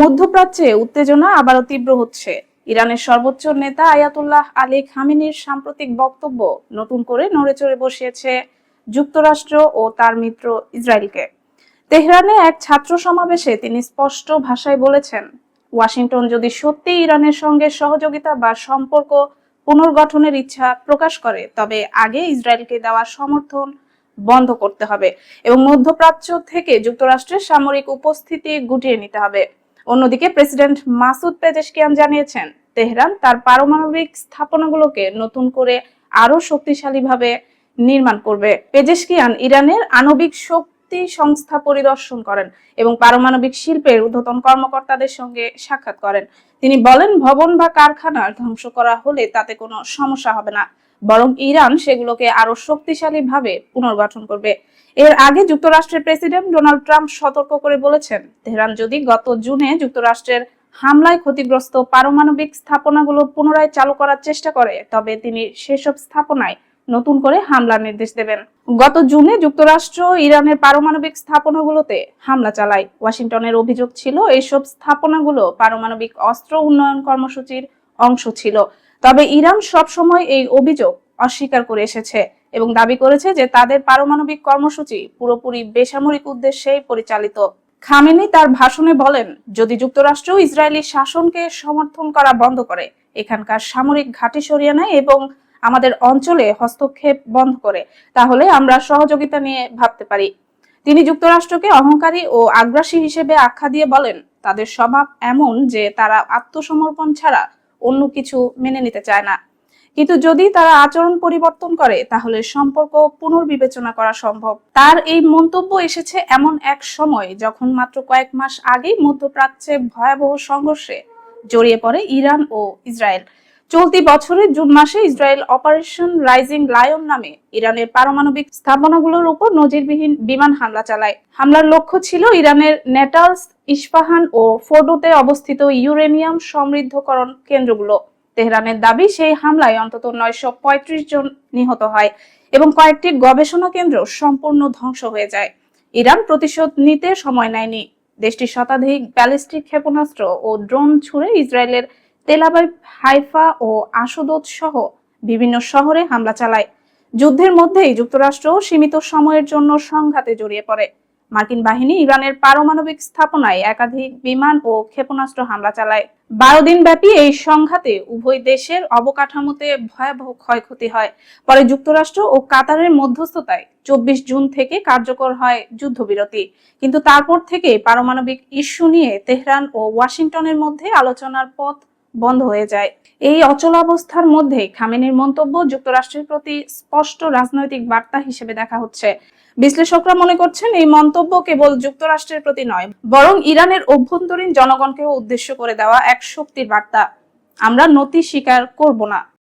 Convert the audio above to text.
মধ্যপ্রাচ্যে উত্তেজনা আবারও তীব্র হচ্ছে। ইরানের সর্বোচ্চ নেতা আয়াতুল্লাহ আলী খামিনির সাম্প্রতিক বক্তব্য নতুন করে নড়েচড়ে বসিয়েছে যুক্তরাষ্ট্র ও তার মিত্র ইসরায়েলকে। তেহরানে এক ছাত্র সমাবেশে তিনি স্পষ্ট ভাষায় বলেছেন, ওয়াশিংটন যদি সত্যি ইরানের সঙ্গে সহযোগিতা বা সম্পর্ক পুনর্গঠনের ইচ্ছা প্রকাশ করে, তবে আগে ইসরায়েলকে দেওয়া সমর্থন বন্ধ করতে হবে এবং মধ্যপ্রাচ্য থেকে যুক্তরাষ্ট্রের সামরিক উপস্থিতি গুটিয়ে নিতে হবে। অন্যদিকে প্রেসিডেন্ট মাসুদ পেজেশকিয়ান জানিয়েছেন, তেহরান তার পারমাণবিক স্থাপনাগুলোকে নতুন করে আরও শক্তিশালীভাবে নির্মাণ করবে। পেজেশকিয়ান ইরানের আণবিক শক্তি সংস্থা পরিদর্শন করেন এবং পারমাণবিক শিল্পের ঊর্ধ্বতন কর্মকর্তাদের সঙ্গে সাক্ষাৎ করেন। তিনি বলেন, ভবন বা কারখানা ধ্বংস করা হলে তাতে কোনো সমস্যা হবে না। বরং ইরান সেগুলোকে আরও শক্তিশালীভাবে পুনর্গঠন করবে। এর আগে যুক্তরাষ্ট্রের প্রেসিডেন্ট ডোনাল্ড ট্রাম্প সতর্ক করে বলেছেন, তেহরান যদি গত জুনে যুক্তরাষ্ট্রের হামলায় ক্ষতিগ্রস্ত পারমাণবিক স্থাপনাগুলো পুনরায় চালু করার চেষ্টা করে, তবে তিনি সেসব স্থাপনায় নতুন করে হামলার নির্দেশ দেবেন। গত জুনে যুক্তরাষ্ট্র ইরানের পারমাণবিক স্থাপনাগুলোতে হামলা চালায়। ওয়াশিংটনের অভিযোগ ছিল এইসব স্থাপনাগুলো পারমাণবিক অস্ত্র উন্নয়ন কর্মসূচির অংশ ছিল। তবে ইরান সবসময় এই অভিযোগ অস্বীকার করে এসেছে এবং দাবি করেছে যে তাদের পারমাণবিক কর্মসূচি পুরোপুরি বেসামরিক উদ্দেশ্যেই পরিচালিত। খামেনি তার ভাষণে বলেন, যদি যুক্তরাষ্ট্র ইসরায়েলি শাসনকে সমর্থন করা বন্ধ করে, এখানকার সামরিক ঘাঁটি সরিয়ে নেয় এবং আমাদের অঞ্চলে হস্তক্ষেপ বন্ধ করে, তাহলে আমরা সহযোগিতা নিয়ে ভাবতে পারি। তিনি যুক্তরাষ্ট্রকে অহংকারী ও আগ্রাসী হিসেবে আখ্যা দিয়ে বলেন, তাদের স্বভাব এমন যে তারা আত্মসমর্পণ ছাড়া অন্য কিছু মেনে নিতে চায় না। কিন্তু যদি তারা আচরণ পরিবর্তন করে, তাহলে সম্পর্ক পুনর্বিবেচনা করা সম্ভব। তার এই মন্তব্য এসেছে এমন এক সময় যখন মাত্র কয়েক মাস আগেই মধ্যপ্রাচ্যে ভয়াবহ সংঘর্ষে জড়িয়ে পড়ে ইরান ও ইসরায়েল। চলতি বছরের জুন মাসে ইসরায়েল অপারেশন রাইজিং লায়ন নামে ইরানের পারমাণবিক স্থাপনাগুলোর উপর নজিরবিহীন বিমান হামলা চালায়। হামলার লক্ষ্য ছিল ইরানের নেটালস, ইস্পাহান ও ফোর্ডোতে অবস্থিত ইউরেনিয়াম সমৃদ্ধকরণ কেন্দ্রগুলো। তেহরানের দাবি, সেই হামলায় অন্তত নয়শো পঁয়ত্রিশ জন নিহত হয় এবং কয়েকটি গবেষণা কেন্দ্র সম্পূর্ণ ধ্বংস হয়ে যায়। ইরান প্রতিশোধ নিতে সময় নেয়নি। দেশটির শতাধিক ব্যালিস্টিক ক্ষেপণাস্ত্র ও ড্রোন ছুড়ে ইসরায়েলের তেলাবাইব হাইফা ও আশুদোত সহ বিভিন্ন শহরে হামলা চালায়। যুদ্ধের মধ্যেই যুক্তরাষ্ট্র সীমিত সময়ের জন্য সংঘাতে জড়িয়ে পড়ে। মার্কিন বাহিনী ইরানের পারমাণবিক স্থাপনায় একাধিক বিমান ও ক্ষেপণাস্ত্র হামলা চালায়। বারো দিন ব্যাপী এই সংঘাতে উভয় দেশের অবকাঠামোতে ভয়াবহ ক্ষয়ক্ষতি হয়। পরে যুক্তরাষ্ট্র ও কাতারের মধ্যস্থতায় চব্বিশ জুন থেকে কার্যকর হয় যুদ্ধবিরতি। কিন্তু তারপর থেকে পারমাণবিক ইস্যু নিয়ে তেহরান ও ওয়াশিংটনের মধ্যে আলোচনার পথ বন্ধ হয়ে যায়। এই অচলাবস্থার মধ্যে খামেনির মন্তব্য যুক্তরাষ্ট্রের প্রতি স্পষ্ট রাজনৈতিক বার্তা হিসেবে দেখা হচ্ছে। বিশ্লেষকরা মনে করছেন এই মন্তব্য কেবল যুক্তরাষ্ট্রের প্রতি নয়, বরং ইরানের অভ্যন্তরীণ জনগণকেও উদ্দেশ্য করে দেওয়া এক শক্তির বার্তা। আমরা নতি স্বীকার করব না।